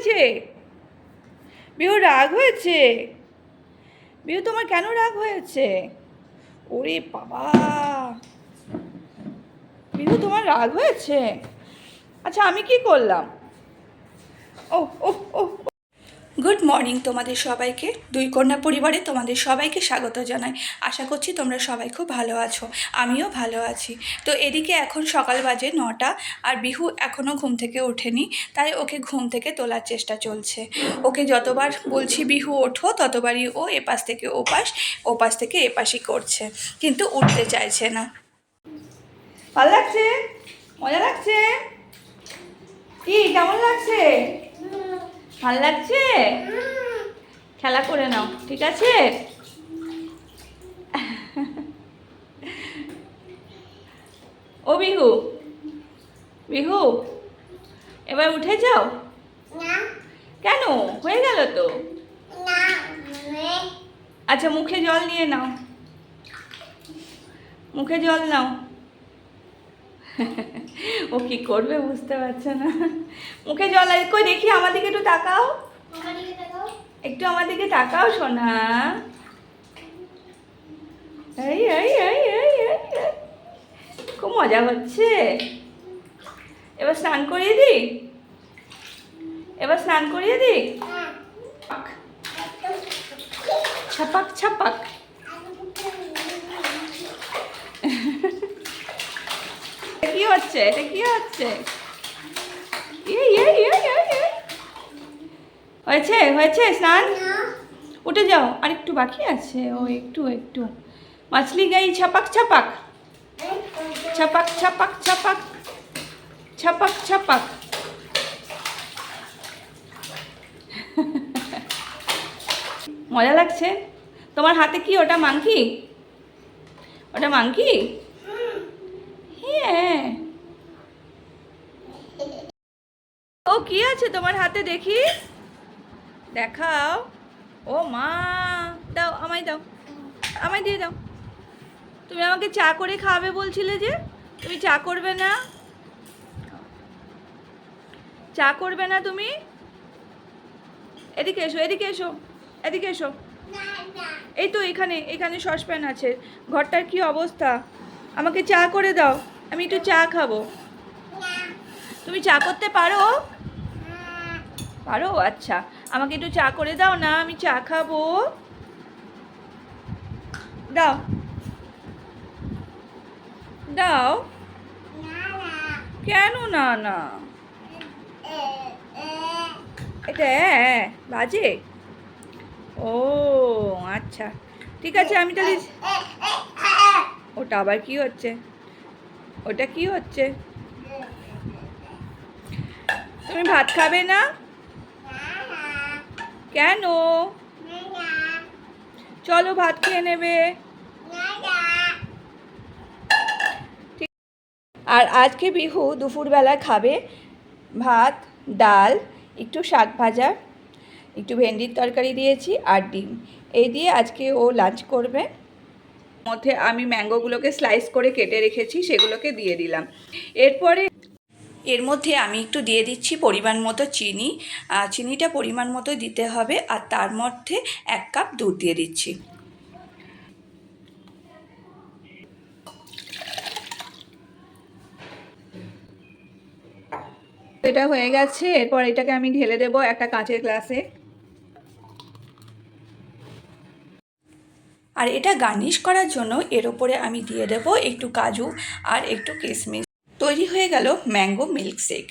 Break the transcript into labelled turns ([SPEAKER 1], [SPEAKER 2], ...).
[SPEAKER 1] হয়েছে? বিহু রাগ হয়েছে? বিহু তোমার কেন রাগ হয়েছে? ওরে বাবা। বিহু তোমার রাগ হয়েছে? আচ্ছা আমি কি করলাম? ও ও গুড মর্নিং তোমাদের সবাইকে। দুই কন্যা পরিবারে তোমাদের সবাইকে স্বাগত জানাই। আশা করছি তোমরা সবাই খুব ভালো আছো। আমিও ভালো আছি। তো এদিকে এখন সকাল বাজে নটা আর বিহু এখনও ঘুম থেকে ওঠেনি, তাই ওকে ঘুম থেকে তোলার চেষ্টা চলছে। ওকে যতবার বলছি বিহু ওঠো, ততবারই ও এপাশ থেকে ওপাশ ওপাশ থেকে এপাশই করছে, কিন্তু উঠতে চাইছে না। ভালো লাগছে? মজা লাগছে? কি, কেমন লাগছে? ভালো লাগছে? খেলা করে নাও ঠিক আছে? ও বিহু বিহু এবার উঠে যাও। কেন? হয়ে গেল তো? আচ্ছা মুখে জল নিয়ে নাও। মুখে জল নাও। ও কি করবে বুঝতে পারছে না। মুখে জল আর কই দেখি আমার দিকে একটু তাকাও। একটু আমার দিকে তাকাও সোনা। এই এই এই এই। খুব মজা হচ্ছে। এবার স্নান করিয়ে দিই? এবার স্নান করিয়ে দিই? ছাপাক ছাপাক এটা কি হচ্ছে? এটা কি হচ্ছে। হয়েছে? হয়েছে স্নান? উঠে যাও। আর একটু বাকি আছে। ও একটু একটু। মাছলি গাই ছাপাক ছাপাক। ছাপাক ছাপাক ছাপাক। ছাপাক ছাপাক। মজা লাগছে? তোমার হাতে কি? ওটা মাংকি? ওটা মাংকি? হ্যাঁ। কি আছে তোমার হাতে দেখি? দেখাও। ও মা, দাও, আমায় দাও, আমায় দিয়ে দাও। তুমি আমাকে চা করে খাওয়াবে বলছিলে যে, তুমি চা করবে না? চা করবে না তুমি? এদিকে এসো এদিকে এসো এদিকে এসো। এই তো এখানে এখানে সসপ্যান আছে। ঘরটার কি অবস্থা? আমাকে চা করে দাও, আমি একটু চা খাব। তুমি চা করতে পারো? পারো? আচ্ছা আমাকে একটু চা করে দাও না, আমি চা খাব। দাও। দাও। কেন না না? এটা বাজে? ও আচ্ছা। ঠিক আছে, আমি তাহলে ওটা আবার কি হচ্ছে? ওটা কি হচ্ছে? তুমি ভাত খাবে না? কেন? চলো ভাত খেয়ে নেবে। আর আজকে বিহু দুপুরবেলা খাবে ভাত, ডাল, একটু শাক ভাজা, একটু ভেন্ডির তরকারি দিয়েছি আর ডিম। এই দিয়ে আজকে ও লাঞ্চ করবে। মধ্যে আমি ম্যাঙ্গোগুলোকে স্লাইস করে কেটে রেখেছি, সেগুলোকে দিয়ে দিলাম। এরপরে এর মধ্যে আমি একটু দিয়ে দিচ্ছি পরিমাণ মতো চিনি। চিনিটা পরিমাণ মতো দিতে হবে আর তার মধ্যে এক কাপ দুধ দিয়ে দিচ্ছি। এটা হয়ে গেছে এরপর এটাকে আমি ঢেলে দেবো একটা কাঁচের গ্লাসে। আর এটা গার্নিশ করার জন্য এর ওপরে আমি দিয়ে দেবো একটু কাজু আর একটু কিশমিশ তৈরি হয়ে গেল ম্যাঙ্গো মিল্ক শেক